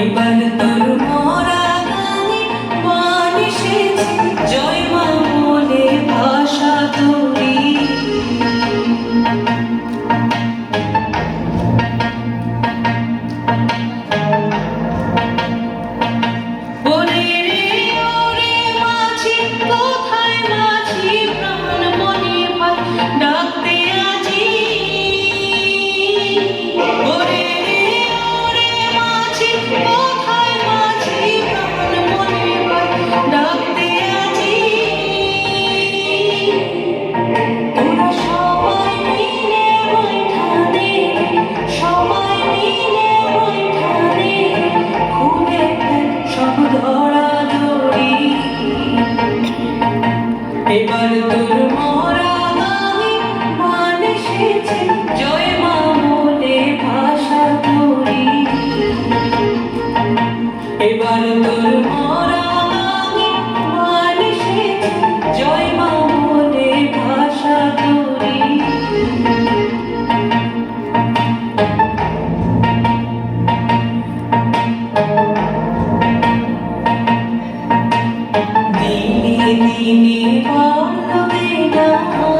এবার তোর এবার তোর মরা গানে মান এসেছে। জয় মা ভাষা তোরি এবার Oh,